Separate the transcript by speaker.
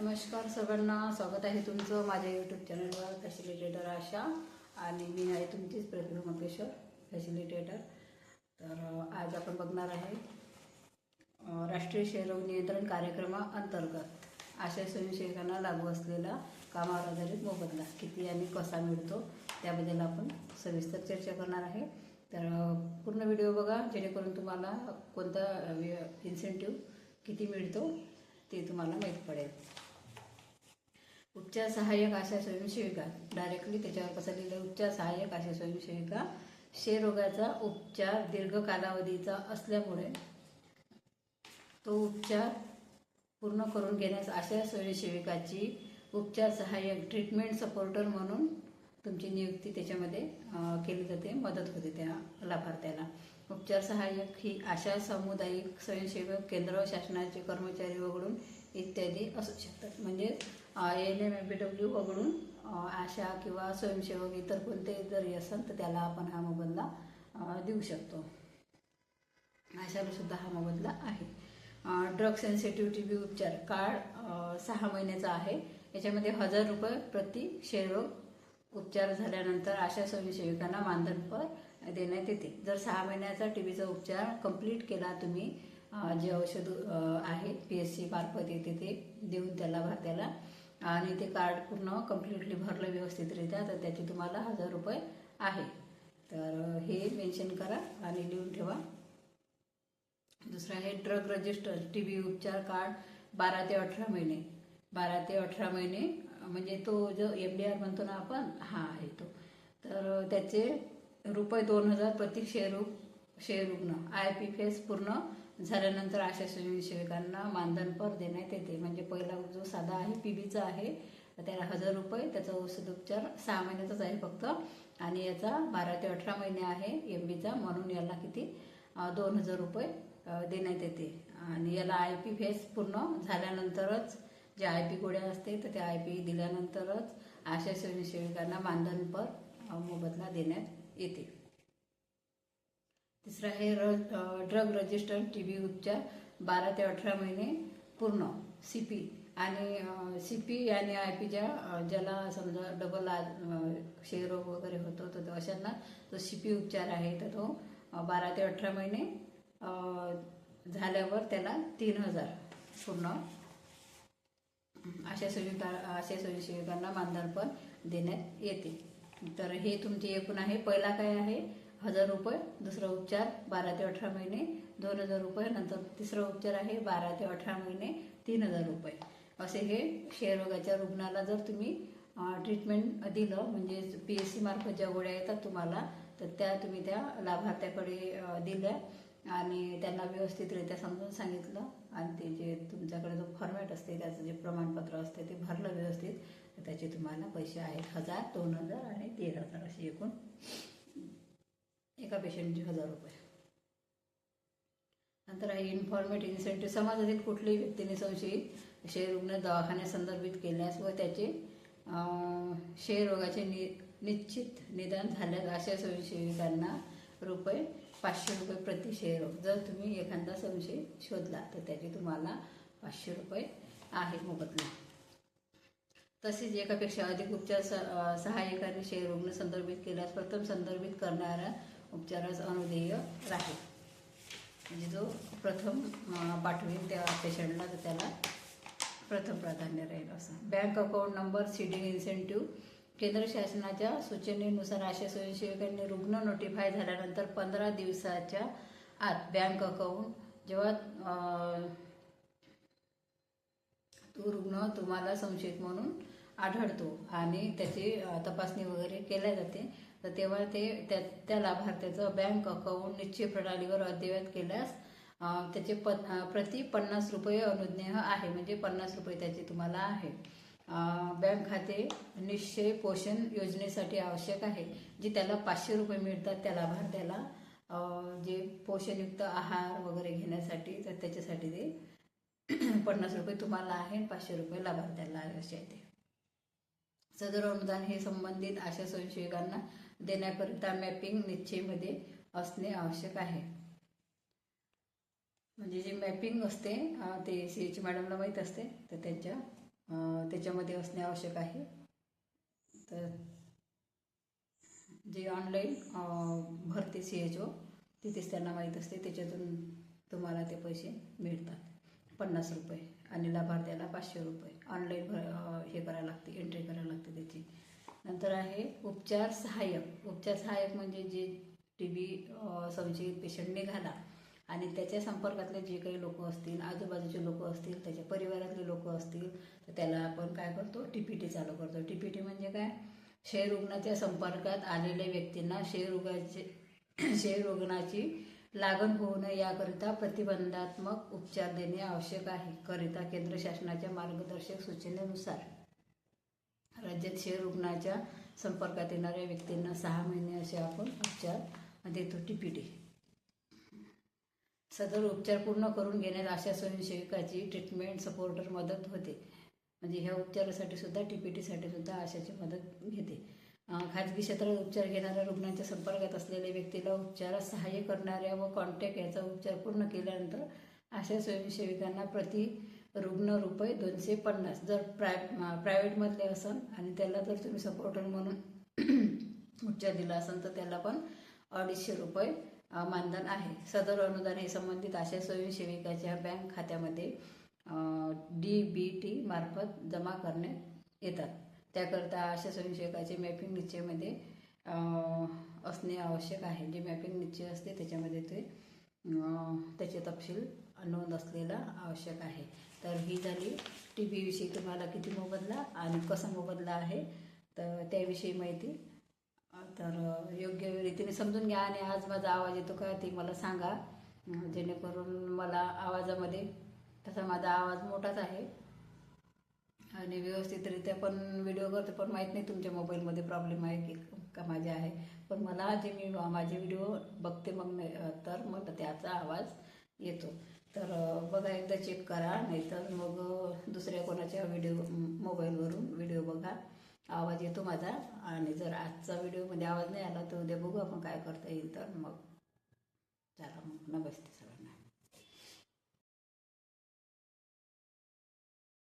Speaker 1: नमस्कार सगळ्यांना स्वागत आहे तुमचं माझ्या यूट्यूब चॅनलवर फॅसिलिटेटर आशा. आणि मी आहे तुमचीच प्रतिभा मंगेश्वर फॅसिलिटेटर तर आज आपण बघणार आहे राष्ट्रीय क्षयरोग नियंत्रण कार्यक्रमाअंतर्गत आशा स्वयंसेवकांना लागू असलेला कामावर आधारित मोबदला किती आणि कसा मिळतो त्याबद्दल आपण सविस्तर चर्चा करणार आहे. तर पूर्ण व्हिडिओ बघा जेणेकरून तुम्हाला कोणता इन्सेंटिव्ह किती मिळतो ते तुम्हाला माहीत पडेल. उपचार सहाय्यक अशा स्वयंसेविका. डायरेक्टली त्याच्यावर कसं लिहिलं उपचार सहाय्यक अशा स्वयंसेविका क्षयरोगाचा उपचार दीर्घ कालावधीचा असल्यामुळे तो उपचार पूर्ण करून घेण्यास अशा स्वयंसेविकाची उपचार सहाय्यक ट्रीटमेंट सपोर्टर म्हणून तुमची नियुक्ती त्याच्यामध्ये केली जाते मदत होते त्या लाभार्थ्याला. उपचार सहाय्यक ही आशा सामुदायिक स्वयंसेवक केंद्र शासनाचे कर्मचारी वगळून इत्यादी असू शकतात. म्हणजे N M M B W वगळून आशा किंवा स्वयंसेवक इतर कोणते जरी असेल तर त्याला आपण हा मोबदला देऊ शकतो. आशाला सुद्धा हा मोबदला आहे. ड्रग सेन्सिटिव्ह टी बी उपचार काळ सहा महिन्याचा आहे. याच्यामध्ये हजार रुपये प्रति क्षयरोग उपचार झाल्यानंतर आशा स्वयंसेविकांना मानधनपर देण्यात येते. जर सहा महिन्याचा टी बीचा उपचार कंप्लीट केला तुम्ही जे औषध आहे पी एस सी मार्फत येते ते देऊन त्याला भारत्याला आणि ते कार्ड पूर्ण कम्प्लिटली भरलं व्यवस्थितरित्या तर त्याचे तुम्हाला हजार रुपये आहे. तर हे मेन्शन करा आणि लिहून ठेवा. दुसरं आहे ड्रग रजिस्टर टी बी उपचार कार्ड बारा ते अठरा महिने. बारा ते अठरा महिने म्हणजे तो जो एम डी आर म्हणतो ना आपण हा आहे तो. तर त्याचे रुपये दोन हजार प्रति क्षयरुग रुग्ण आय पी फेस पूर्ण झाल्यानंतर अशा सेविकांना मानधनपर देण्यात येते. म्हणजे पहिला जो साधा आहे पी बीचा आहे त्याला हजार रुपये त्याचा औषध उपचार सहा महिन्याचाच आहे फक्त. आणि याचा बारा ते अठरा महिने आहे एम बीचा म्हणून याला किती? दोन हजार रुपये देण्यात येते. आणि याला आय पी फेस पूर्ण झाल्यानंतरच जे आय पी गोळ्या असते तर त्या आय पी दिल्यानंतरच आशा स्वयंसेविकांना मानधनपर मोबदला देण्यात येते. तिसरं आहे र ड्रग रजिस्टर टी बी उपचार बारा ते अठरा महिने पूर्ण सी पी आणि सी पी आणि आय पीच्या ज्याला समजा डबल आ क्षयरोग वगैरे होतो तर तो अशांना तो सी पी उपचार आहे तर तो बारा ते अठरा महिने झाल्यावर त्याला तीन हजार पूर्ण. अशा सेविका अशा स्वयंसेविकांना मानधनपण देण्यात येते. तर हे तुमचे एकूण आहे. पहिला काय आहे? हजार रुपये दुसरा उपचार बारा ते अठरा महिने दोन हजार रुपये नंतर तिसरा उपचार आहे बारा ते अठरा महिने तीन हजार रुपये. असे हे क्षयरोगाच्या रुग्णाला जर तुम्ही ट्रीटमेंट दिलं म्हणजे पी एस सी मार्फत ज्या गोळ्या येतात तुम्हाला तर त्या तुम्ही त्या लाभार्थ्याकडे दिल्या आणि त्यांना व्यवस्थितरित्या समजून सांगितलं आणि ते जे तुमच्याकडे जो फॉर्मॅट असते त्याचं जे प्रमाणपत्र असते ते भरलं व्यवस्थित त्याचे तुम्हाला पैसे आहेत हजार दोन हजार आणि तीन हजार असे एकूण एका पेशंटचे हजार रुपये. नंतर आहे इन्फॉर्मेट इन्सेंटिव्ह समाजातील कुठल्याही व्यक्तीने संशयित क्षयरुग्ण दवाखान्यासंदर्भित केल्यास व त्याचे क्षयरोगाचे नि निश्चित निदान झाल्यास अशा स्वयंसेविकांना रुपये पाचशे रुपये प्रति क्षयरोग जर तुम्ही एखादा संशय शोधला तर त्याचे तुम्हाला पाचशे रुपये आहे मोबदला. तसेच एकापेक्षा अधिक उपचार स सहाय्यकाने क्षयरुग्ण संदर्भित केल्यास प्रथम संदर्भित करणाऱ्या उपचारास अनुदेय राहील. म्हणजे जो प्रथम पाठवेल त्या पेशंटला तर त्याला प्रथम प्राधान्य राहील असं. Bank account number seeding incentive केंद्र शासनाच्या सूचनेनुसार अशा स्वयंसेवकांनी रुग्ण नोटिफाय झाल्यानंतर पंधरा दिवसाच्या आत बँक अकाउंट जेव्हा तो रुग्ण तुम्हाला संशयित म्हणून आढळतो आणि त्याची तपासणी वगैरे केल्या जाते. तर तेव्हा ते त्या त्या लाभार्थ्याचं बँक अकाउंट निश्चित प्रणालीवर अद्ययावत केल्यास त्याचे प प्रति पन्नास रुपये अनुज्ञेय आहे म्हणजे पन्नास रुपये त्याचे तुम्हाला आहे. बँक खाते निश्चय पोषण योजनेसाठी आवश्यक आहे जे त्याला पाचशे रुपये मिळतात त्या लाभार्थ्याला. जे पोषणयुक्त आहार वगैरे घेण्यासाठी तर त्याच्यासाठी ते पन्नास रुपये तुम्हाला आहे पाचशे रुपये लाभार्थ्याला आहे असे आहे ते. सदर अनुदान हे संबंधित अशा स्वयंसेविकांना देण्याकरिता मॅपिंग निश्चयमध्ये असणे आवश्यक आहे. म्हणजे जी मॅपिंग असते ते सी एच मॅडमला माहीत असते तर त्यांच्या त्याच्यामध्ये असणे आवश्यक आहे. तर जे ऑनलाईन भरते सी एच ओ तिथेच त्यांना माहीत असते त्याच्यातून तुम्हाला ते पैसे मिळतात. पन्नास रुपये आणि लाभार्थ्याला पाचशे रुपये. ऑनलाईन भर हे करायला लागते एंट्री करायला लागते त्याची. नंतर आहे उपचार सहाय्यक. उपचार सहाय्यक म्हणजे जे टी बी संशयित पेशंट निघाला आणि त्याच्या संपर्कातले जे काही लोक असतील आजूबाजूचे लोक असतील त्याच्या परिवारातले लोक असतील तर त्याला आपण काय करतो? टी पी टी चालू करतो. टी पी टी म्हणजे काय? क्षयरुग्णाच्या संपर्कात आलेल्या व्यक्तींना क्षयरोगाचे क्षयरुग्णाची लागण होऊ नये याकरिता प्रतिबंधात्मक उपचार देणे आवश्यक आहे करिता केंद्र शासनाच्या मार्गदर्शक सूचनेनुसार. राज्यात क्षयरुग्णाच्या संपर्कात येणाऱ्या व्यक्तींना सहा महिने असे आपण उपचार देतो टी पी सदर उपचार पूर्ण करून घेण्यात आशा स्वयंसेविकाची ट्रीटमेंट सपोर्टर मदत होते. म्हणजे ह्या उपचारासाठी सुद्धा टी पी टीसाठी सुद्धा आशाची मदत घेते. खाजगी क्षेत्रात उपचार घेणाऱ्या रुग्णांच्या संपर्कात असलेल्या व्यक्तीला उपचारात सहाय्य करणाऱ्या व कॉन्टॅक्ट याचा उपचार पूर्ण केल्यानंतर अशा स्वयंसेविकांना प्रति रुग्ण रुपये दोनशे पन्नास जर प्राय प्रायव्हेटमधले असन आणि त्याला जर तुम्ही सपोर्टर म्हणून उपचार दिला असेल तर त्याला पण अडीचशे रुपये मानधन आहे. सदर अनुदान हे संबंधित आशा स्वयंसेविकाच्या बँक खात्यामध्ये डी बी टी मार्फत जमा करण्यात येतात. त्याकरता आशा स्वयंसेवकाचे मॅपिंग निश्चयमध्ये असणे आवश्यक आहे. जे मॅपिंग निश्चय असते त्याच्यामध्ये ते त्याचे तपशील नोंद असलेला आवश्यक आहे. तर ही झाली टी व्हीविषयी तुम्हाला किती मोबदला आणि कसा मोबदला आहे तर त्याविषयी माहिती. तर योग्य रीतीने समजून घ्या आणि आज माझा आवाज येतो का ते मला सांगा. जेणेकरून मला आवाजामध्ये तसा माझा आवाज मोठाच आहे. आणि व्यवस्थितरित्या पण व्हिडिओ करते पण माहीत नाही तुमच्या मोबाईलमध्ये प्रॉब्लेम आहे की का माझे आहे. पण मला जे मी माझे व्हिडिओ बघते मग तर मग त्याचा आवाज येतो. तर बघा एकदा चेक करा नाहीतर मग दुसऱ्या कोणाच्या व्हिडिओ मोबाईलवरून व्हिडिओ बघा. आवाज येतो माझा आणि जर आजचा व्हिडिओमध्ये आवाज नाही आला तर उद्या बघू आपण काय करता येईल तर मग. चला मग नमस्ते सगळं